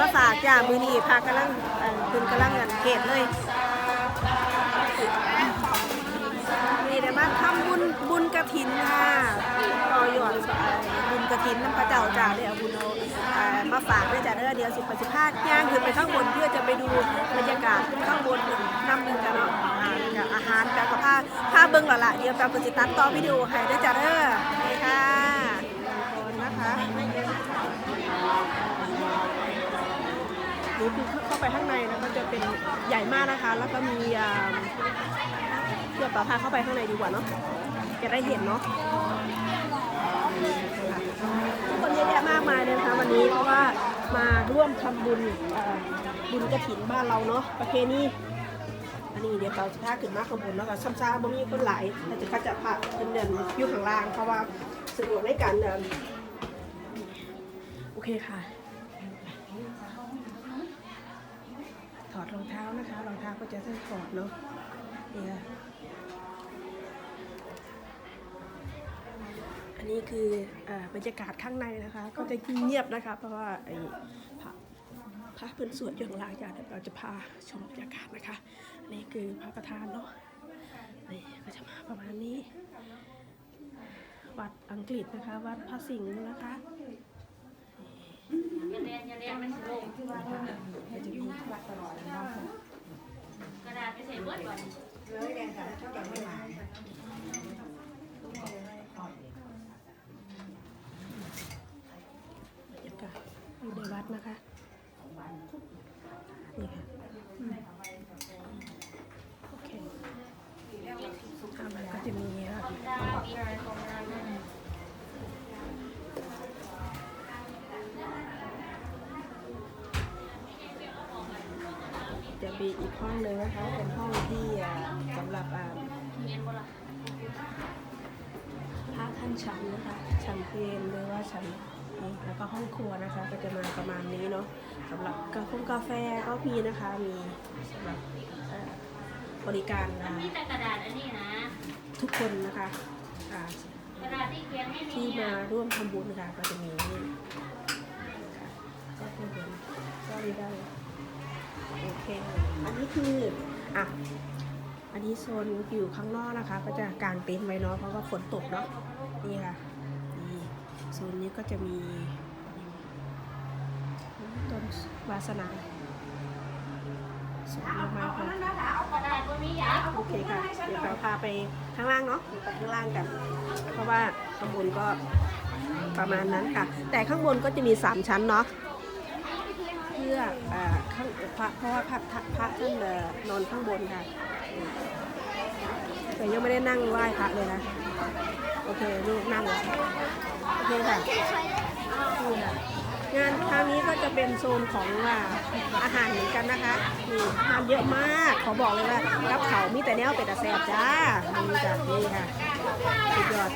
มาฝากจ้ามือนี้พากำลังเอ่อคุณกำลังเงินเกตเลยนี่เดี๋ยวมาทำบุญบุญกระถินค่ะต่อยอดบุญกระถินน้ำพระเจ้าจ้าเดียวเอาบุญเอามาฝากด้วยจ้าเด้อเดี๋ยวสิบปสิพาย่างขึ้นไปข้างบนเพื่อจะไปดูบรรยากาศข้างบนน้ำหนึ่งกันเนาะอ่ากับอาหารกับบผ้าผ้าเบิ้งหล่ะละเดี๋ยวกับปสิตัดต่อวิดีโอให้ด้วยจ้าเด้อค่ะขอบคุณนะคะ นี่คือเข้าไปข้างในนะก็จะเป็นใหญ่มากนะคะ แล้วก็มีเดี๋ยวป่าพาเข้าไปข้างในดีกว่าเนาะจะได้เห็นเนาะทุกคนเยอะแยะมากมายเลยนะคะวันนี้เพราะว่ามาร่วมทำบุญบุญกระถินบ้านเราเนาะประเพณีอันนี้เดี๋ยวเราจะพาขึ้นมาข้างบนแล้วก็ซ้ำๆบ่มีคนหลายแต่จะก็จะพาเป็นเดินอยู่ข้างล่างเพราะว่าสะดวกในการเดินโอเคค่ะ นะคะรองเท้าก็จะต้องถอดเนาะเนี่ยอันนี้คืออ่อบรรยากาศข้างในนะคะ ก็จะเงียบนะคะ เพราะว่าไอ้พระพระเป็นสวดอย่างลาจ้ะเดี๋ยวเราจะพาชมบรรยากาศนะคะ อันนี้คือพระประธานเนาะนี่ก็จะมาประมาณนี้ วัดอังกฤษนะคะ วัดพระสิงห์นะคะ อย่าเรียนอย่าเรียนมันสิลงก็จะมีวัดตลอดนะคะกระดาษไปใส่เบิดก่อนบรรยากาศอยู่ในวัดนะคะนี่ค่ะโอเคอ่ามันก็จะมีอะ มีอีกห้องหนึ่งนะคะ เป็นห้องที่อ่าสำหรับอ่าเรียนบ่ล่ะพระท่านฉันนะคะฉันเพลหรือว่าฉันนี่แล้วก็ห้องครัวนะคะก็จะมาประมาณนี้เนาะสำหรับกาแฟกาแฟก็มีนะคะมีสำหรับเอ่อบริการมันอ่ามีแต่กระดาษอันนี้นะ ทุกคนนะคะอ่ากระดาษที่เขียนไม่มีที่อะมาร่วมทำบุญนะคะก็จะมีนี่ค่ะก็คือเห็นก็มีได้ โอเค อันนี้คืออะอันนี้โซนอยู่ข้างนอกนะคะ ก็จะกางเต็นท์ไว้เนาะเพราะว่าฝนตกเนาะนี่ค่ะนี่โซนนี้ก็จะมีต้นวาสนาสวยมากค่ะโอเคค่ะเดี๋ยวเราพาไปข้างล่างเนาะไปข้างล่างกัน เพราะว่าข้างบนก็ประมาณนั้นค่ะ แต่ข้างบนก็จะมีสามชั้นเนาะ พื่อเอ่อข้างพระเพราะว่าพระพระพระท่านเอ่อนอนข้างบนค่ะแต่ยังไม่ได้นั่งไหว้พระเลยนะโอเคลูกนั่งแล้วโอเคค่ะนี่ค่ะ งานครั้งนี้ก็จะเป็นโซนของอาอาหารเหมือนกันนะคะนี่อาหารเยอะมาก ขอบอกเลยว่ารับเขามีแต่แนวเป็ดตะแสบจ้านี่จ้ะนี่ค่ะสุดยอด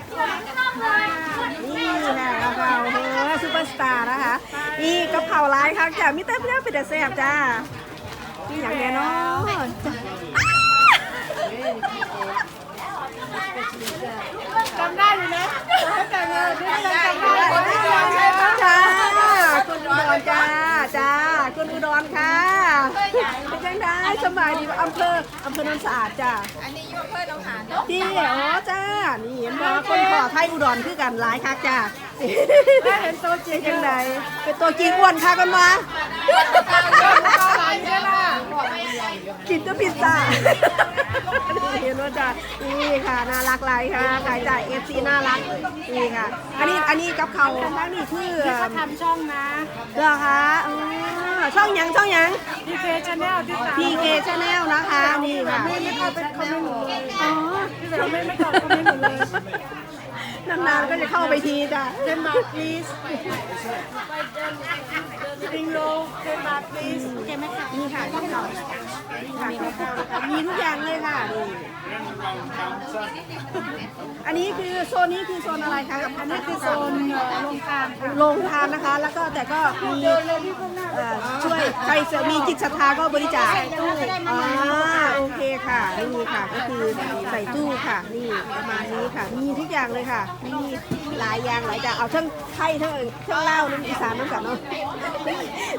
นี่ค่ะกะเพราเฮ้อซูเปอร์สตาร์นะคะนี่กะเพราร้ายครับจ้ามีแต่แนวเป็ดตะแสบจ้านี่อย่างแน่นอนจ้ะ จำได้อยู่นะแต่เงินที่เราจำได้ จ้าคุณอุดรจ้าจ้าคุณอุดรค่ะเป็นยังไงสบายดี อำเภออำเภอโนนสะอาดจ้าอันนี้ยุ่งเพื่อนต้องหาที่อ๋อจ้า นี่เห็นบ่คนขอไทยอุดรคือกันหลายคักจ้าเห็นตัวจริงยังไงเป็นตัวจริงอ้วนค่ะกันวะอะไรเนี่ยล่ะ กินแต่พิซซ่าเห็นว่าจ้านี่ค่ะน่ารักหลายค่ะขายจ่ายเอฟซีน่ารักนี่ค่ะ อันนี้อันนี้กับเขาทั้งนี่คือเขาทำช่องนะเหรอคะอ๋อช่องหยังช่องหยังพีเคชาแนลที่สาม PK Channel นะคะนี่ค่ะไม่ไม่เข้าไปคอมเมนต์หนูเลยอ๋อที่แบบไม่ไม่ตอบคอมเมนต์หนูเลย นานๆก็จะเข้าไปทีจ้ะเดนมาร์ก please ดิงโลเดนมาร์ก please โอเคไหมคะนี่ค่ะข้าวค่ะข้าวนะคะมีทุกอย่างเลยค่ะนี่อันนี้คือโซนนี้คือโซนอะไรคะกับอันนี้คือโซนเอ่อโรงทานค่ะ โรงทานนะคะ แล้วก็แต่ก็มีเอ่อช่วยใครจะมีจิตศรัทธาก็บริจาคอ่าโอเคค่ะนี่ค่ะก็คือใส่ตู้ค่ะ นี่ประมาณนี้ค่ะ มีทุกอย่างเลยค่ะ มีหลายอย่างหลายอย่างเอาทั้งไทยทั้งทั้งเล่าวน้ำอีสานน้ำกันเนาะ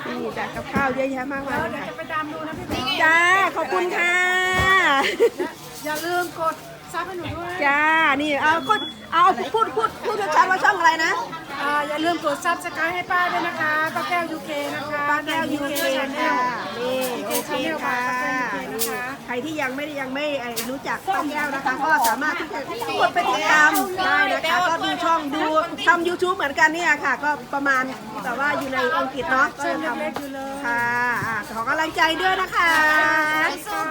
นี่จ้ะกับข้าวเยอะแยะมากมายเลยค่ะไปตามดูนะพี่จ้าขอบคุณค่ะ อย่าลืมกดซับให้หนูด้วย จ้า นี่ เอาก็เอาพูดพูดพูดชัดๆว่าช่องอะไรนะ อ่าอย่าลืมกดซับสไครต์ให้ป้าด้วยนะคะป้าแก้วยูเคนะคะป้าแก้วยูเคชาแนค่ะลนี่โอเคค่ะนะคะใครที่ยังไม่ได้ยังไม่เอ่อรู้จักป้าแก้วนะคะ ก็สามารถที่จะกดไปติดตามได้นะคะ ก็ดูช่องดูทำ YouTube เหมือนกันเนี่ยค่ะ ก็ประมาณแต่ว่าอยู่ในอังกฤษเนาะก็ช่องทำเล็กๆอยู่เลยค่ะอะขอกำลังใจด้วยนะคะค่ะ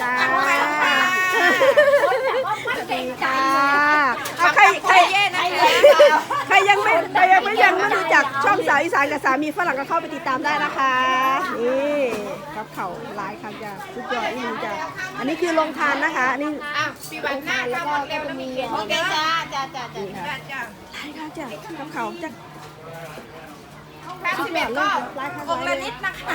จ้าสวัสดีค่ะ เอาใครใครใครยังไม่ใครยังไม่ยังไม่รู้จักช่องสาวอีสานกับสามีฝรั่งก็เข้าไปติดตามได้นะคะนี่กับเขาหลายค่ะจ้ะสุดยอดนี่จ้ะอันนี้คือลงทานนะคะอันนี้ลงทานแล้วก็ก็จะมีโอเคจ้าจ้าจ้าจ้าจ้าใช่ค่ะจ้ะกับเขาจ้ะสิบเอ็ดก็องละนิดนะคะ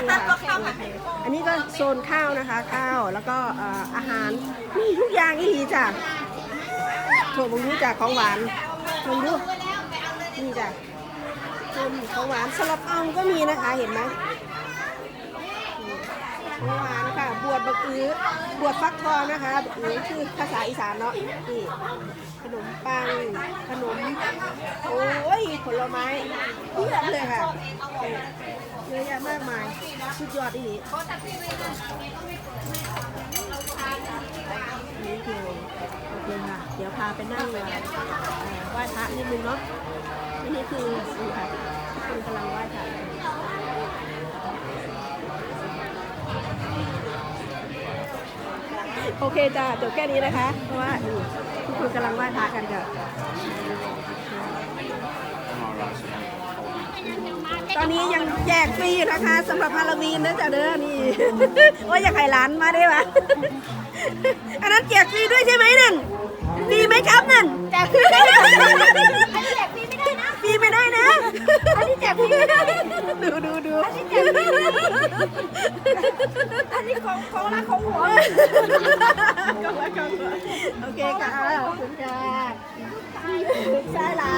อันนี้ก็โซนข้าวนะคะ ข้าวแล้วก็เอ่ออาหารนี่ทุกอย่างอีหลีจ้ะ ถั่วบงรู้จ้ะของหวานลองดูนี่จ้ะโซนของหวานสลับเอาก็มีนะคะเห็นไหมของหวานค่ะบวชบักอื้อบวชฟักทองนะคะบักอื้อคือภาษาอีสานเนาะนี่ขนมปังขนมโอ้ยผลไม้เพียบเลยค่ะเยอะแยะมากมายสุดยอดอีก นี่คือโอเคค่ะ เดี๋ยวพาไปนั่งเอ่อไหว้พระนิดนึงเนาะนนี่คือนี่ค่ะคุณกำลังไหว้พระโอเคจ้าจบแค่นี้นะคะ เพราะว่าทุกคนกำลังไหว้พระกันค่ะตอนนี้ยังแจกฟรีนะคะสำหรับฮาโลวีนนะจ๊ะเด้อนี่ ว่าอยากให้ร้านมาได้ปะ อันนั้นแจกฟรีด้วยใช่ไหมนั่นฟรีไหมครับนั่นแจกฟรีไม่ได้อันนี้แจกฟรีไม่ได้นะฟรีไม่ได้นะ อันนี้แจกฟรีไม่ได้ดูดูดูอันนี้แจกฟรีอันนี้ของของรักของหัวโอเคค่ะขอบคุณค่ะใช่ละ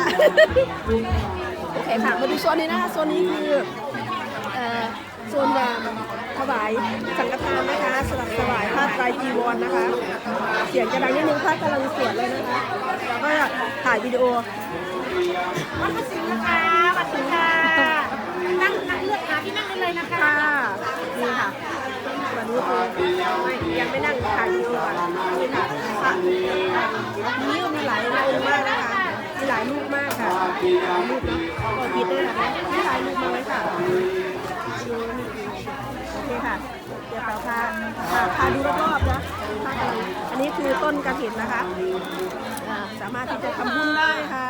โอเคค่ะมาดูโซนนี้นะคะโซนนี้คือเอ่อโซนงานถวายสังายจีวรนนะคะ เสียงจะดังนิดนึงผ้ากำลังสวดเลยนะคะแล้วก็ถ่ายวิดีโอวัดพระสิงห์นะคะวัดสิงห์ค่ะนั่งนั่งเลือกหาที่นั่งได้เลยนะคะค่ะนี่ค่ะวันนี้คือไม่ยังไม่นั่งถ่ายวิดีโอก่อนนี่ค่ะพระนี้ก็มีหลายองค์มากนะคะมีหลายรูปมากค่ะรูปเนาะก็คิดด้วยนะคะมีหลายรูปมากเลยค่ะนี่โอเคค่ะ เดี๋ยวพาพาพาดูรอบๆนะพาไปอันนี้คือต้นกระถินนะคะอ่าสามารถที่จะทำบุญได้ค่ะ